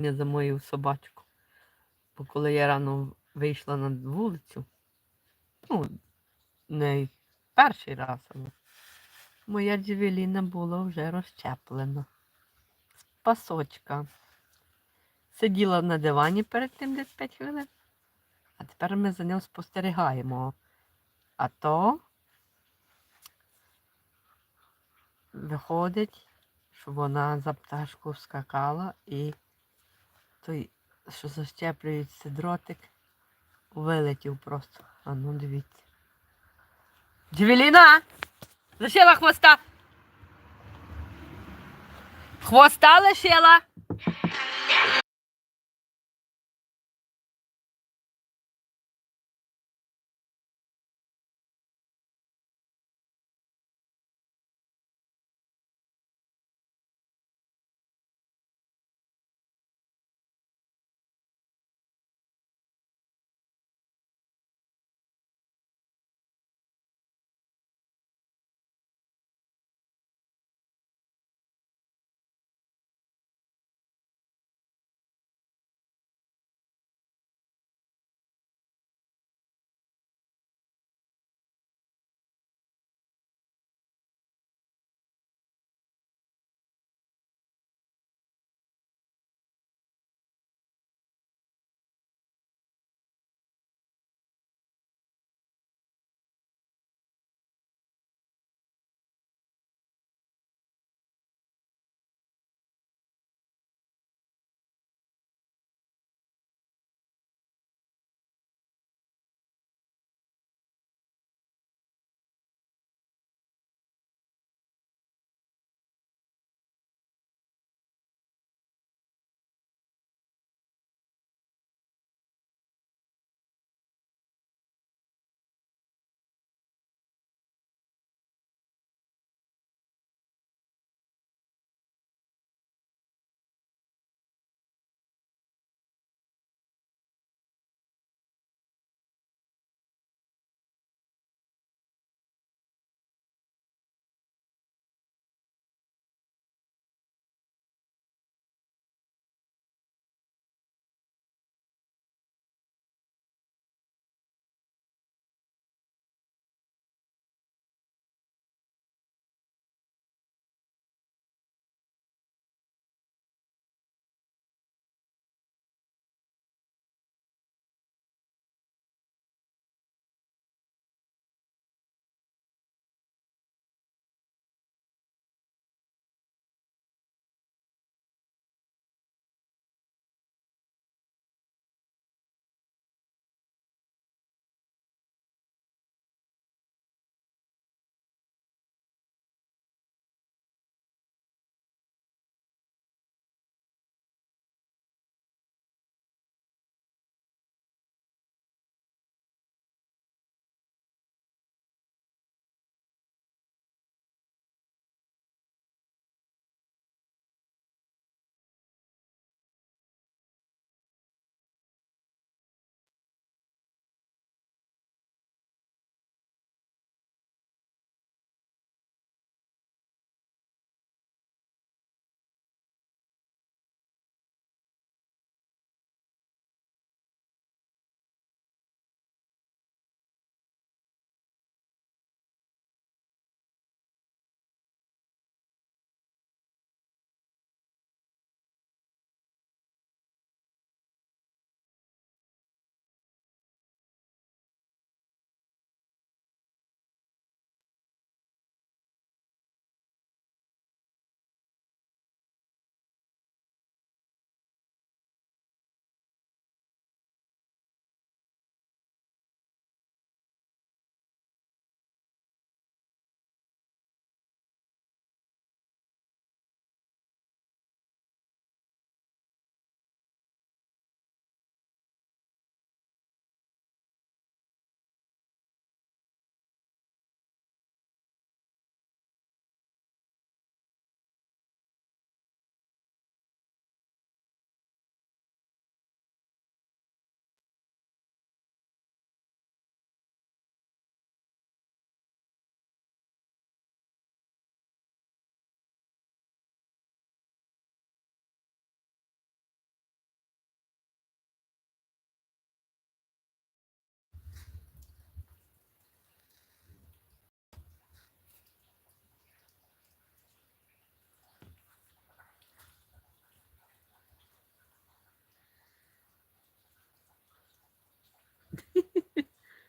не замоїв собачку. Бо коли я рано вийшла на вулицю, ну, не перший раз, але моя джевеліна була вже розчеплена. Пасочка. Сиділа на дивані перед тим десь 5 хвилин, а тепер ми за ним спостерігаємо. А то виходить, що вона за пташку скакала і той, що защеплюється дротик, вилетів просто. А ну дивіться. Джевеліна! Лишила хвоста! Хвоста лишила!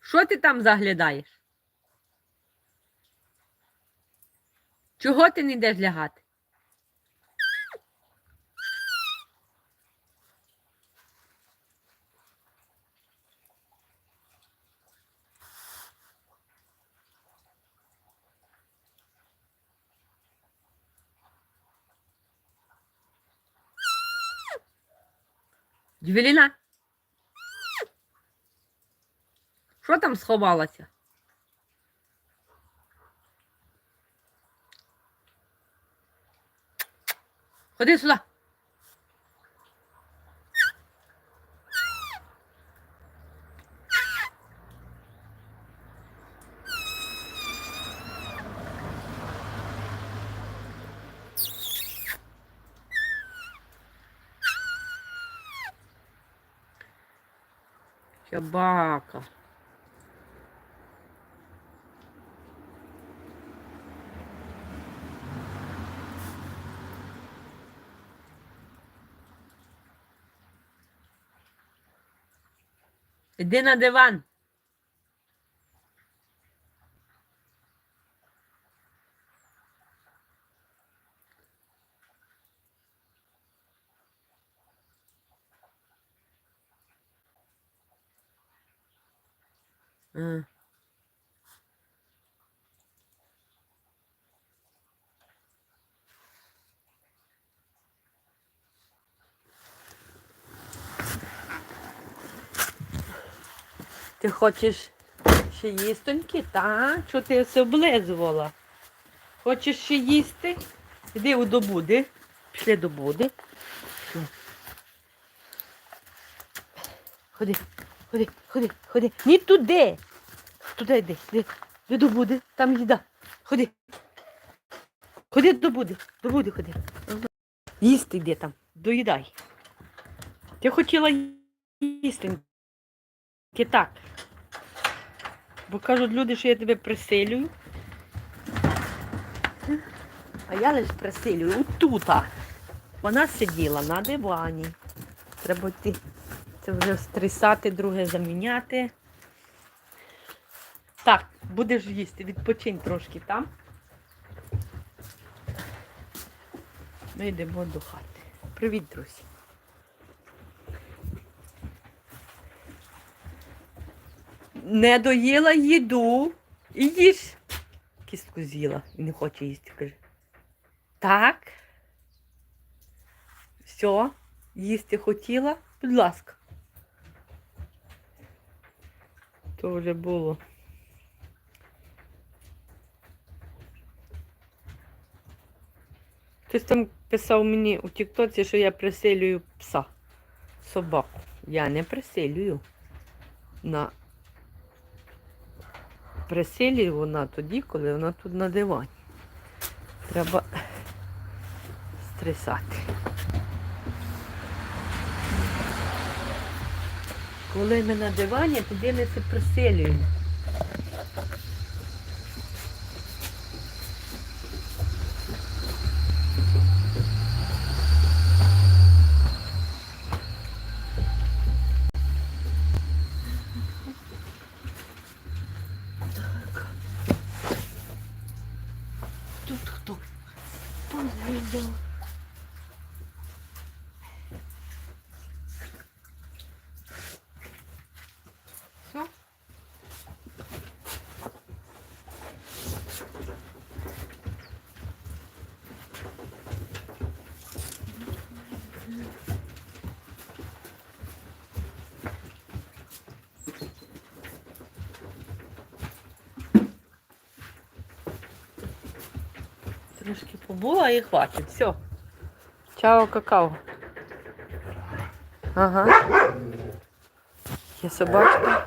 Що ти там заглядаєш? Чого ти не йдеш лягати? Джвеліна? Що там сховалося? Ходи сюди. Собака. Іди на диван. А. Ти хочеш ще їстоньки, та? Що ти все облизувала? Хочеш ще їсти? Іди у добуди. Пішли до буди. Ходи, ходи, ходи, ходи. Ні туди. Туди йди, йди. Йди до буди, там їда. Ходи. Ходи до буди, до буди ходи. Їсти йди там, доїдай. Ти хотіла їсти. Так. Бо кажуть люди, що я тебе присилюю. А я лише присилюю отута. Вона сиділа на дивані. Треба йти це вже стрісати, друге заміняти. Так, будеш їсти, відпочинь трошки там. Ми йдемо до хати. Привіт, друзі. Не доїла їду і їж. Кістку з'їла і не хоче їсти, каже. Так. Все, їсти хотіла, будь ласка. То вже було. Хтось там писав мені у Тіктоці, що я присилюю пса, собаку. Я не присилюю. На... Присилює вона тоді, коли вона тут на дивані. Треба стрисати. Коли ми на дивані, тоді ми це присилюємо. Тут хто? Позавідав. Все? Трошки побула і хватить. Все. Чао, какао. Ага. Я собачка.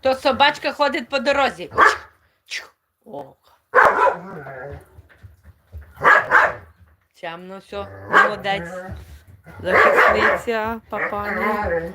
То собачка ходить по дорозі. О. Темно все, молодець. Захисниця, папаня.